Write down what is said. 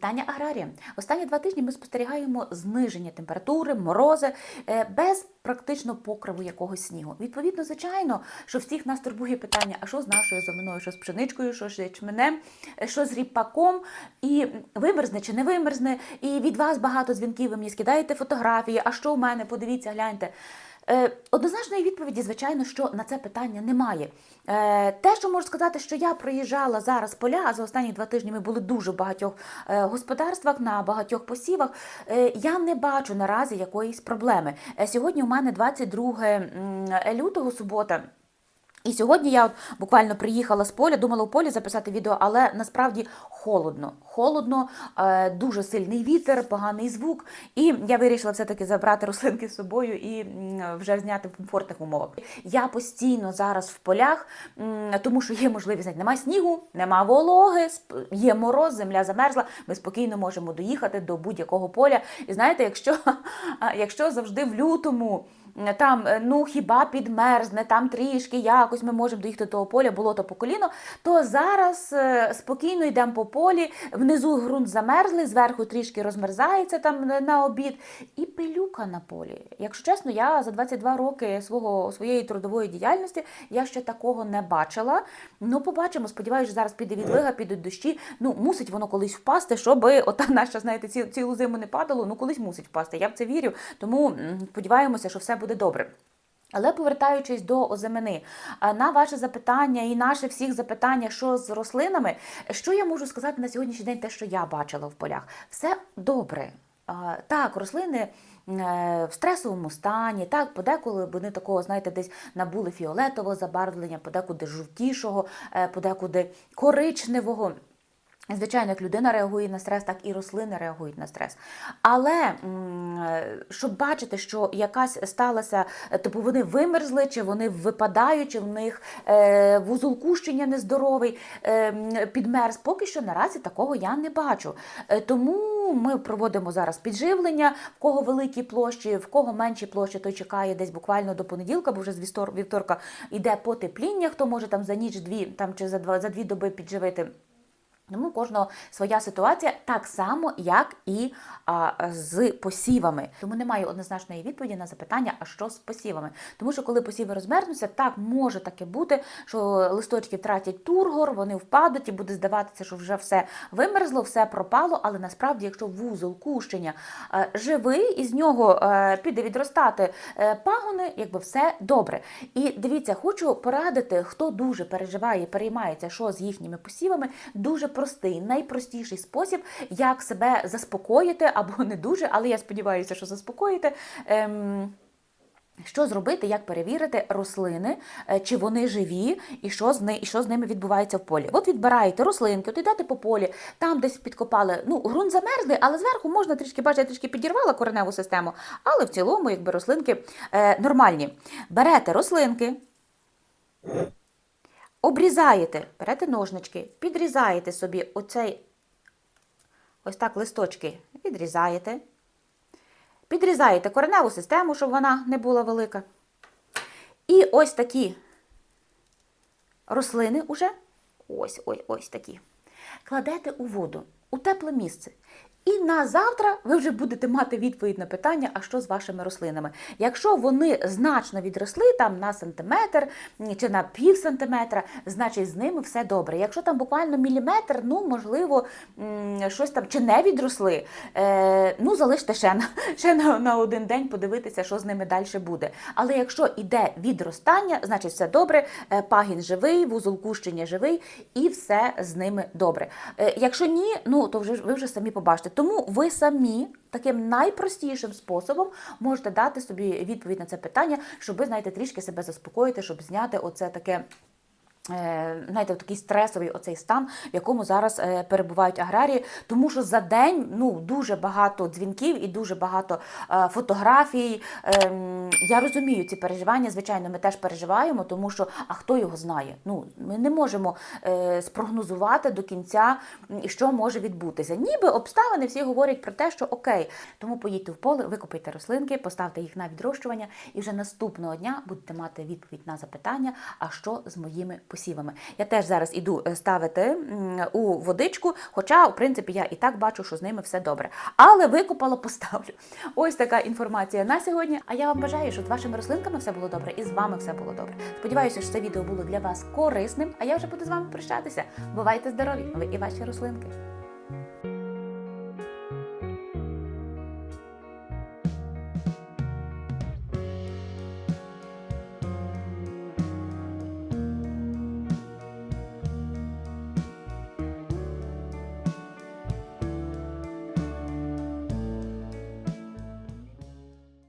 Вітання аграріям. Останні два тижні ми спостерігаємо зниження температури, морози е, без практично покриву якогось снігу. Відповідно, звичайно, що всіх нас турбує питання: а що з нашою зиминою, що з пшеничкою, що з ячменем, е, що з ріпаком, і вимерзне чи не вимерзне. І від вас багато дзвінків ви мені скидаєте фотографії. А що у мене? Подивіться, гляньте. Е, Однозначної відповіді, звичайно, що на це питання немає. Е, Те, що можу сказати, що я проїжджала зараз поля, а за останні два тижні ми були дуже багатьох е, господарствах, на багатьох посівах. Я не бачу наразі якоїсь проблеми. Сьогодні у мене 22 м, лютого, субота. І сьогодні я от буквально приїхала з поля, думала у полі записати відео, але насправді холодно. Холодно, е, дуже сильний вітер, поганий звук. І я вирішила все-таки забрати рослинки з собою і вже зняти в комфортних умовах. Я постійно зараз в полях, тому що є можливість, немає снігу, нема вологи, є мороз, земля замерзла. Ми спокійно можемо доїхати до будь-якого поля. І знаєте, якщо, якщо завжди в лютому. Там е, ну хіба підмерзне, там трішки якось ми можемо доїхати до того поля, болото по коліно. То зараз е, спокійно йдемо по полі, внизу ґрунт замерзлий, зверху трішки розмерзається там на- обід, і пилюка на полі. Якщо чесно, я за 22 роки свого своєї трудової діяльності я ще такого не бачила. Ну, побачимо. Сподіваюся, зараз піде відлига, підуть дощі. Ну, мусить воно колись впасти, щоб ота наша, знаєте, цілу зиму не падало. Ну, колись мусить впасти. Я в це вірю. Тому сподіваємося, що все буде добре. Але повертаючись до озимини, на ваше запитання і наше всіх запитання, що з рослинами, що я можу сказати на сьогоднішній день, те, що я бачила в полях, все добре. Так, рослини е, в стресовому стані, так, подеколи вони такого, знаєте, десь набули фіолетового забарвлення, подекуди жовтішого, е, подекуди коричневого. Звичайно, як людина реагує на стрес, так і рослини реагують на стрес. Але щоб бачити, що якась сталася, е, типу вони вимерзли, чи вони випадають, чи в них е, вузол кущення нездоровий, е, підмерз, поки що наразі такого я не бачу. Е, тому ми проводимо зараз підживлення, в кого великі площі, в кого менші площі, той чекає десь буквально до понеділка, бо вже з вівтор- вівторка йде потепління, хто може там за ніч дві там чи за два за дві доби підживити. Тому у кожного своя ситуація так само, як і а, з посівами. Тому немає однозначної відповіді на запитання, а що з посівами. Тому що коли посіви розмерзнуться, так може таке бути, що листочки втратять тургор, вони впадуть і буде здаватися, що вже все вимерзло, все пропало. Але насправді, якщо вузол кущення е, живий, і з нього е, піде відростати е, пагони, якби все добре. І дивіться, хочу порадити, хто дуже переживає переймається, що з їхніми посівами, дуже простий, найпростіший спосіб, як себе заспокоїти або не дуже, але я сподіваюся, що заспокоїти. Ем, що зробити, як перевірити рослини, е, чи вони живі, і що з, і що з ними відбувається в полі. От відбираєте рослинки, от йдете по полі, там десь підкопали. Ну, ґрунт замерзлий, але зверху можна трішки, бачите, я трішки підірвала кореневу систему, але в цілому, якби рослинки е, нормальні. Берете рослинки, обрізаєте, берете ножнички, підрізаєте собі оцей ось так листочки, відрізаєте. Підрізаєте кореневу систему, щоб вона не була велика. І ось такі рослини уже, ось ось ось такі, кладете у воду, у тепле місце. І на завтра ви вже будете мати відповідь на питання, а що з вашими рослинами. Якщо вони значно відросли там на сантиметр чи на пів сантиметра, значить з ними все добре. Якщо там буквально міліметр, ну можливо, щось там чи не відросли, е, ну залиште ще на ще на, на один день подивитися, що з ними далі буде. Але якщо йде відростання, значить все добре, е, пагін живий, вузол кущення живий, і все з ними добре. Е, Якщо ні, ну то вже ви вже самі побачите. Тому ви самі таким найпростішим способом можете дати собі відповідь на це питання, щоб ви знаєте трішки себе заспокоїти, щоб зняти оце таке. е, Знаєте, такий стресовий оцей стан, в якому зараз е, перебувають аграрії, тому що за день ну дуже багато дзвінків і дуже багато е, фотографій. Я розумію ці переживання. Звичайно, ми теж переживаємо, тому що а хто його знає? Ну ми не можемо е, спрогнозувати до кінця, що може відбутися. Ніби обставини всі говорять про те, що окей, тому поїдьте в поле, викопайте рослинки, поставте їх на відрощування, і вже наступного дня будете мати відповідь на запитання, а що з моїми посівами. Я теж зараз іду е, ставити у водичку, хоча, в принципі, я і так бачу, що з ними все добре. Але викопала, поставлю. Ось така інформація на сьогодні. А я вам бажаю, щоб з вашими рослинками все було добре і з вами все було добре. Сподіваюся, що це відео було для вас корисним. А я вже буду з вами прощатися. Бувайте здорові, ви і ваші рослинки.